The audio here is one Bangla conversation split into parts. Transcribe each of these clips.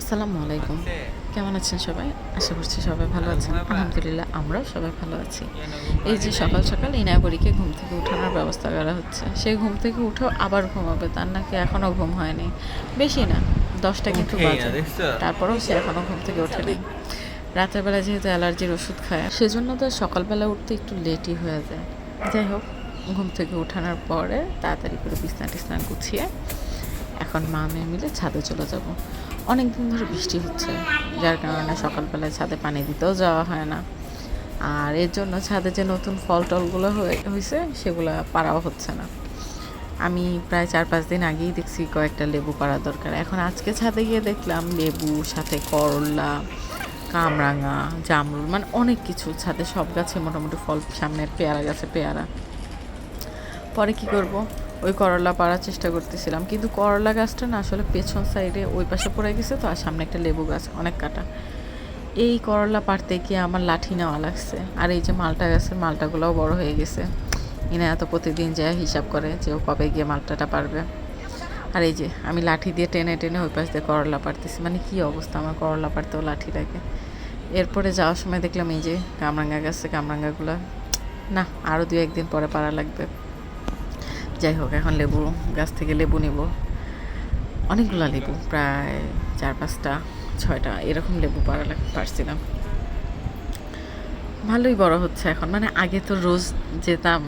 আসসালামু আলাইকুম। কেমন আছেন সবাই? আশা করছি সবাই ভালো আছেন। আলহামদুলিল্লাহ আমরাও সবাই ভালো আছি। এই যে সকাল সকাল ইনাবরিকে ঘুম থেকে উঠানোর ব্যবস্থা করা হচ্ছে। সে ঘুম থেকে উঠেও আবার ঘুমাবে তার নাকি এখনও ঘুম হয়নি। বেশি না দশটা কিন্তু বাজে। তারপরেও সে এখনও ঘুম থেকে ওঠেনি। রাতের বেলা যেহেতু অ্যালার্জির ওষুধ খায় সেজন্য তো সকালবেলা উঠতে একটু লেটই হয়ে যায়। যাই হোক ঘুম থেকে ওঠানোর পরে তাড়াতাড়ি করে বিছনা টিছনা গুছিয়ে এখন মা মেয়ে মিলে ছাদে চলে যাব। অনেক দিন ধরে বৃষ্টি হচ্ছে, যার কারণে সকালবেলায় ছাদে পানি দিতেও যাওয়া হয় না। আর এর জন্য ছাদে যে নতুন ফল টলগুলো হয়ে- হয়েছে সেগুলো পারাও হচ্ছে না। আমি প্রায় চার পাঁচ দিন আগেই দেখছি কয়েকটা লেবু পাড়া দরকার। এখন আজকে ছাদে গিয়ে দেখলাম লেবু, সাথে করলা, কামরাঙা, জামরুল মানে অনেক কিছু। ছাদে সব গাছে মোটামুটি ফল সামনে পেয়ারা গাছে পেয়ারা। পরে কি করব? ওই করলা পাড়ার চেষ্টা করতেছিলাম। কিন্তু করলা গাছটা না আসলে পেছন সাইডে ওই পাশে পড়ে গেছে তো, আর সামনে একটা লেবু গাছ, অনেক কাটা। এই করলা পাড়তে গিয়ে আমার লাঠি নেওয়া লাগছে। আর এই যে মালটা গাছের মালটাগুলোও বড় হয়ে গেছে। ইনা এত প্রতিদিন যায় হিসাব করে যে ও কবে গিয়ে মালটাটা পারবে আর এই যে আমি লাঠি দিয়ে টেনে টেনে ওই পাশ দিয়ে করলা পারতেছি মানে কি অবস্থা আমার করলা পারতেও লাঠি লাগে এরপরে যাওয়ার সময় দেখলাম এই যে কামরাঙ্গা গাছে কামরাঙ্গাগুলো, না আরও দু একদিন পরে পারা লাগবে। যাই হোক, এখন লেবু গাছ থেকে লেবু নিব। অনেকগুলো লেবু, প্রায় চার পাঁচটা, ছয়টা, এরকম লেবু লাগ পারছিলাম ভালোই বড় হচ্ছে এখন। মানে আগে তো রোজ যেতাম,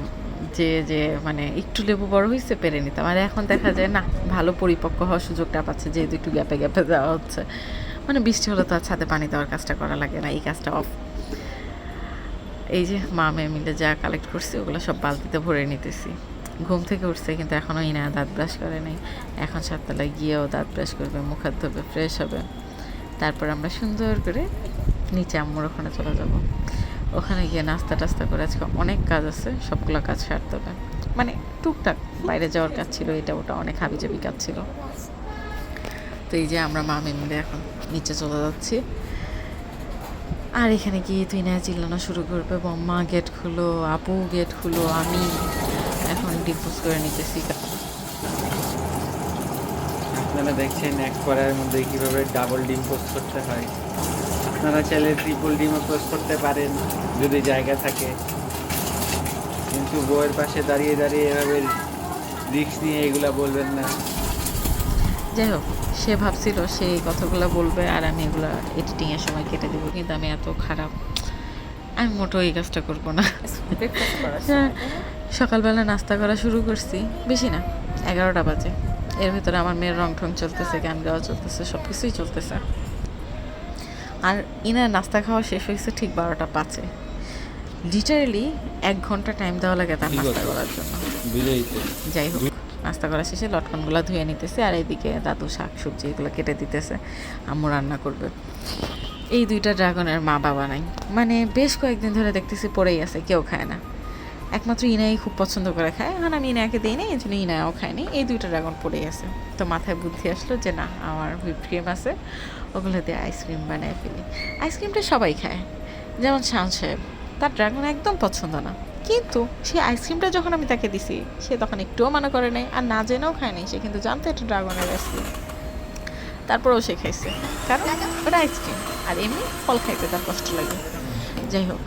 যে যে মানে একটু লেবু বড় হয়েছে পেরে নিতাম। আর এখন দেখা যায়, না, ভালো পরিপক্ক হওয়ার সুযোগটা পাচ্ছে, যেহেতু একটু গ্যাপে গ্যাপে দেওয়া হচ্ছে। মানে বৃষ্টি হলে তো আর ছাদে পানি দেওয়ার কাজটা করা লাগে না, এই কাজটা অফ এই যে, মা মেয়ে মিলে যা কালেক্ট করছি, ওগুলো সব বালতিতে ভরে নিতেছি। ঘুম থেকে উঠছে কিন্তু এখনও ইনা দাঁত ব্রাশ করে নাই। এখন সাততলায় গিয়েও দাঁত ব্রাশ করবে, মুখ হাত ধোবে ফ্রেশ হবে। তারপর আমরা সুন্দর করে নিচে আম্মুর ওখানে চলে যাব। ওখানে গিয়ে নাস্তা টাস্তা করে আজকে অনেক কাজ আছে, সবগুলো কাজ সারতে হবে। মানে টুকটাক, বাইরে যাওয়ার কাজ ছিল, এটা ওটা অনেক হাবিজাবি কাজ ছিল। তো এই যে আমরা মা মেয়ে মিলে এখন নিচে চলে যাচ্ছি। আর এখানে গিয়ে তুই না চিল্লানো শুরু করবে, বম্মা গেট খুলো, আপু গেট খুলো, আমি ডিপোজ করে নিতেছি আপনারা দেখছেন এক কড়াইয়ের মধ্যে কীভাবে ডাবল ডিম পোস্ট করতে হয়। আপনারা চাইলে ট্রিপল ডিমও পোস্ট করতে পারেন যদি জায়গা থাকে। কিন্তু বউয়ের পাশে দাঁড়িয়ে দাঁড়িয়ে এভাবে রিক্স নিয়ে এগুলা বলবেন না। যাই হোক সে ভাবছিল সে এই কথাগুলো বলবে আর আমি এগুলো এডিটিংয়ের সময় কেটে দেবো। কিন্তু আমি এত খারাপ আমি মোটেও এই কাজটা করব না? সকালবেলা নাস্তা করা শুরু করছি। বেশি না এগারোটা বাজে। এর ভিতরে আমার মেয়ের রং ঠং চলতেছে গান গাওয়া চলতেছে সব কিছুই চলতেছে। আর ইনার নাস্তা খাওয়া শেষ হয়েছে ঠিক বারোটা পাঁচে। লিটারেলি এক ঘণ্টা টাইম দেওয়া লাগে তার নাস্তা করার জন্য। যাই হোক নাস্তা করা শেষে লটকনগুলো ধুয়ে নিতেছে আর এইদিকে দাদু শাক সবজি এগুলো কেটে দিতেছে আম্মু রান্না করবে। এই দুইটা ড্রাগনের মা বাবা নাই। মানে বেশ কয়েকদিন ধরে দেখতেছি পড়েই আছে কেউ খায় না। একমাত্র ইনাই খুব পছন্দ করে খায়। এখন আমি ইনাকে দিই না, এই জন্য ইনাও খায়নি এই দুইটা ড্রাগন পড়েই আছে। তো মাথায় বুদ্ধি আসলো যে না, আমার হুইপ ক্রিম আছে। ওগুলো দিয়ে আইসক্রিম বানায় ফেলি। আইসক্রিমটা সবাই খায়। যেমন শান সাহেব, তার ড্রাগন একদম পছন্দ না। কিন্তু সে আইসক্রিমটা যখন আমি তাকে দিছি, সে তখন একটুও মনে করে নাই। আর না জেনেও খায়নি সে কিন্তু জানতো এটা ড্রাগনের আইসক্রিম। তারপরেও সে খাইছে। কারণ ওটা আইসক্রিম। আর এমনি ফল খাইতে তার কষ্ট লাগে। যাই হোক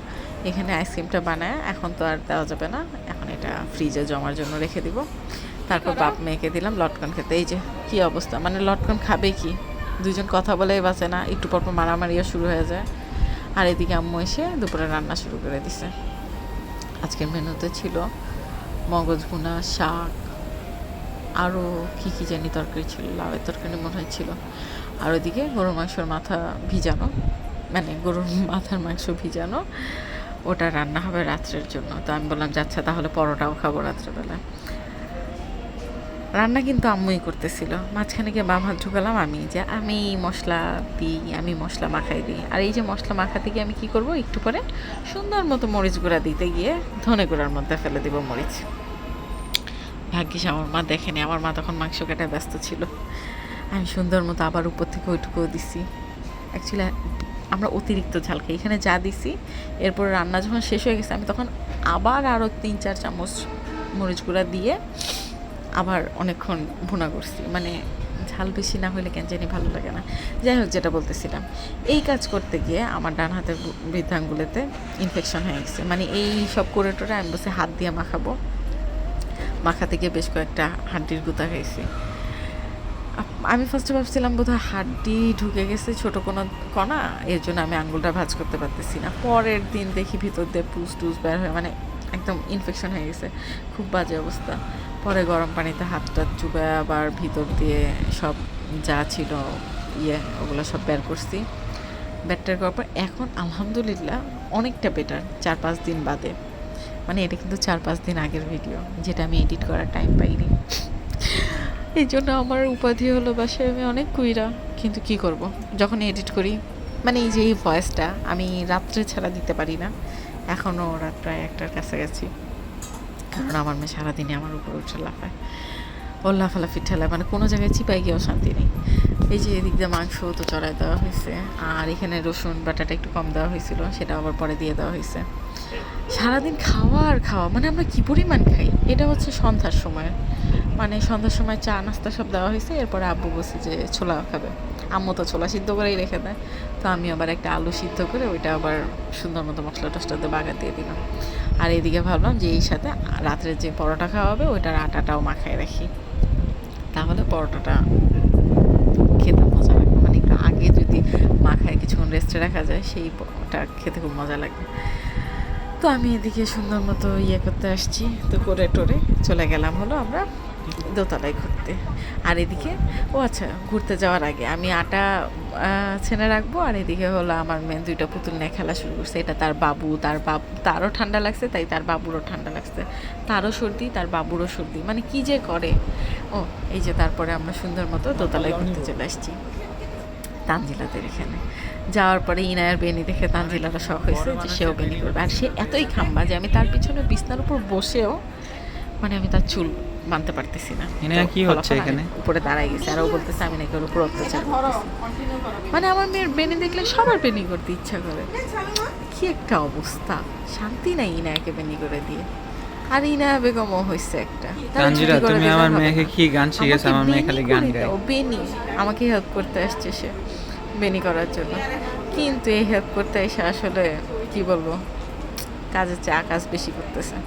এখানে আইসক্রিমটা বানায় এখন তো আর দেওয়া যাবে না। এখন এটা ফ্রিজে জমার জন্য রেখে দিব। তারপর বাপ মেয়েকে দিলাম লটকন খেতে। এই যে কি অবস্থা? মানে লটকন খাবে কি? দুজন কথা বলেই বাঁচে না। একটু পর পর মারামারিও শুরু হয়ে যায়। আর এদিকে আম্মু এসে দুপুরে রান্না শুরু করে দিছে। আজকের মেনুতে ছিল মগজ ভুনা শাক আরও কী কী জানি তরকারি ছিল লাউয়ের তরকারি মনে হয় ছিল। আর ওইদিকে গরুর মাংসর মাথা ভিজানো। মানে গরুর মাথার মাংস ভিজানো। ওটা রান্না হবে রাত্রের জন্য। তো আমি বললাম যাচ্ছে তাহলে পরোটাও খাব রাত্রেবেলা। রান্না কিন্তু আম্মুই করতেছিল। মাঝখানে গিয়ে বাম হাত ঢুকালাম আমি, যে আমি মশলা দিই, আমি মশলা মাখাই দিই। আর এই যে মশলা মাখাতে গিয়ে আমি কি করব? একটু পরে সুন্দর মতো মরিচ গুঁড়া দিতে গিয়ে ধনে গুঁড়ার মধ্যে ফেলে দিব মরিচ। ভাগ্যিস আমার মা দেখেনি, আমার মা তখন মাংস কাটায় ব্যস্ত ছিল। আমি সুন্দর মতো আবার উপর থেকে ওইটুকুও দিছি। অ্যাকচুয়ালি আমরা অতিরিক্ত ঝাল খাই। এখানে যা দিছি, এরপর রান্না যখন শেষ হয়ে গেছে, আমি তখন আবার আরও তিন, চার চামচ মরিচ গুঁড়া দিয়ে আবার অনেকক্ষণ ভুনা করছি। মানে ঝাল বেশি না হলে কেন জানি ভালো লাগে না। যাই হোক, যেটা বলতেছিলাম। এই কাজ করতে গিয়ে আমার ডান হাতের বৃদ্ধাঙ্গুলেতে ইনফেকশন হয়ে গেছে। মানে এই সব করে টোরে আমি বসে হাত দিয়ে মাখাবো। মাখাতে গিয়ে বেশ কয়েকটা হাড্ডির গুঁতা খাইছি। আমি ফার্স্টে ভাবছিলাম বোধহয় হাড্ডি ঢুকে গেছে ছোট কোনো কণা, এর জন্য আমি আঙুলটা ভাঁজ করতে পারতেছি না। পরের দিন দেখি ভিতর দিয়ে পুস টুস বের হয়ে মানে একদম ইনফেকশন হয়ে গেছে, খুব বাজে অবস্থা। পরে গরম পানিতে হাতটা চুবে আবার ভিতর দিয়ে সব যা ছিল ইয়ে ওগুলো সব বের করছি। বেটার করার পর এখন আলহামদুলিল্লাহ অনেকটা বেটার চার পাঁচ দিন বাদে। মানে এটা কিন্তু চার পাঁচ দিন আগের ভিডিও যেটা আমি এডিট করার টাইম পাইনি। এই জন্য আমার উপাধি হলো বাসায় আমি অনেক কুইরা। কিন্তু কি করব? যখন এডিট করি মানে এই যে এই ভয়েসটা আমি রাত্রে ছাড়া দিতে পারি না। এখনও রাত প্রায় একটার কাছাকাছি। কারণ আমার মেয়ে সারাদিনে আমার উপর উঠে লাফায়। ওর লাফালাফি ঠেলায় মানে কোনো জায়গায় চিপাই গিয়েও শান্তি নেই। এই যে এদিক দিয়ে মাংস তো চড়াই দেওয়া হয়েছে, আর এখানে রসুন বাটাটা একটু কম দেওয়া হয়েছিল, সেটা আবার পরে দিয়ে দেওয়া হয়েছে। সারাদিন খাওয়া আর খাওয়া মানে আমরা কী পরিমাণ খাই? এটা হচ্ছে সন্ধ্যার সময়। মানে সন্ধ্যার সময় চা, নাস্তা সব দেওয়া হয়েছে। এরপরে আব্বু বসে যে, ছোলা খাবে। আম্মু তো ছোলা সিদ্ধ করেই রেখে দেয়। তো আমি আবার একটা আলু সিদ্ধ করে ওইটা আবার সুন্দর মতো মশলা টসলা দিয়ে বাগা দিয়ে দিলাম। আর এদিকে ভাবলাম যে, এই সাথে রাত্রে যে পরোটা খাওয়া হবে, ওইটার আটাটাও মাখায় রাখি। তাহলে পরোটাটা খেতে মজা লাগবে। মানে একটু আগে যদি মাখায় কিছুক্ষণ রেস্টে রাখা যায়, সেই ওটা খেতে খুব মজা লাগবে। তো আমি এদিকে সুন্দর মতো ইয়ে করতে আসছি। তো করে টোরে চলে গেলাম হলো আমরা। দোতলায় ঘুরতে। আর এদিকে, ও আচ্ছা ঘুরতে যাওয়ার আগে আমি আটা ছেনে রাখব, আর এদিকে হলো আমার মেয়ে দুইটা পুতুল নিয়ে খেলা শুরু করছে। এটা তার বাবু তার বাবু, তারও ঠান্ডা লাগছে, তাই তার বাবুরও ঠান্ডা লাগছে। তারও সর্দি, তার বাবুরও সর্দি। মানে কি যে করে? ও, এই যে তারপরে আমরা সুন্দর মতো দোতলায় ঘুরতে চলে আসছি। তানজিলাদের এখানে। যাওয়ার পরে ইনায়ার বেনি দেখে তানজিলারা শখ হয়েছে যে সেও বেনি করবে। আর সে এতই খাম্বা যে আমি তার পিছনে বিছনার উপর বসেও মানে আমি তার চুল মানতে পারতেছি না। কি হচ্ছে এখানে? উপরে দাঁড়াই গেছে আর ও বলতেছে আমি নাকি ওর উপর অত্যাচার মানে আমার মেয়ের বেনি দেখলে সবার বেনি করতে ইচ্ছা করে। কি একটা অবস্থা। শান্তি নাই ইনায়াকে বেনি করে দিয়ে। আর ইনায়া বেগমও হয়েছে একটা। তানজিরা তুমি আমার মেয়েকে কি গান শিখেছো আমার মেয়ে খালি গান গায়। বেনি। আমাকে হেল্প করতে আসছে সে বেনি করার জন্য। কিন্তু এই হেল্প করতে এসে আসলে কি বলব কাজের চা কাজ বেশি করতেছে।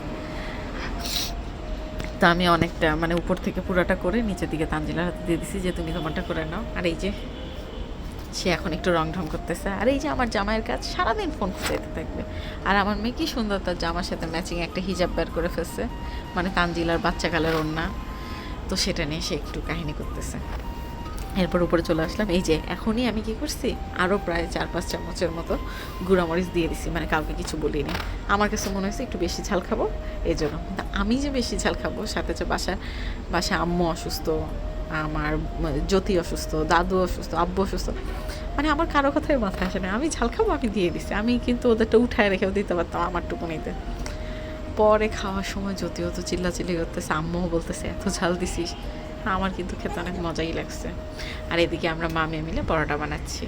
তো আমি অনেকটা মানে উপর থেকে পুরাটা করে নিচের দিকে তানজিলার হাতে দিয়ে দিছি যে তুমি তোমারটা করে নাও। আর এই যে, সে এখন একটু রং ঢং করতেছে। আর এই যে আমার জামাইয়ের কাজ, সারাদিন ফোন খুঁজাইতে থাকবে। আর আমার মেয়ে কি সুন্দর তার জামার সাথে ম্যাচিং একটা হিজাব বের করে ফেলছে। মানে তানজিলার বাচ্চাকালের ওড়না। তো সেটা নিয়ে সে একটু কাহিনী করতেছে। এরপর উপরে চলে আসলাম। এই যে, এখনই আমি কি করছি? আরও প্রায় চার পাঁচ চামচের মতো গুঁড়ামরিচ দিয়ে দিছি। মানে কাউকে কিছু বলিনি। আমার কাছে মনে হয়েছে একটু বেশি ঝাল খাব। এই জন্য। আমি যে বেশি ঝাল খাব, সাথে যে বাসা বাসা আম্মু অসুস্থ, আমার জ্যোতি অসুস্থ, দাদু অসুস্থ, আব্বু অসুস্থ। মানে আমার কারও কথাই মাথায় আসে না। আমি ঝাল খাব, আমি দিয়ে দিছি। আমি কিন্তু ওদেরটা উঠায় রেখেও দিতে পারতাম আমার টুকুনিতে। পরে খাওয়ার সময় যদিও তো চিল্লাচিল্লি করতেছে, আম্মুও বলতেছে, এত ঝাল দিছিস। আমার কিন্তু খেতে অনেক মজাই লাগছে। আর এদিকে আমরা মামে মিলে পরোটা বানাচ্ছি।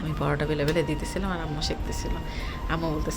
আমি পরোটা বেলে বেলে দিতেছিলাম আর আম্মু শেখতেছিল। আম্মু বলতেছে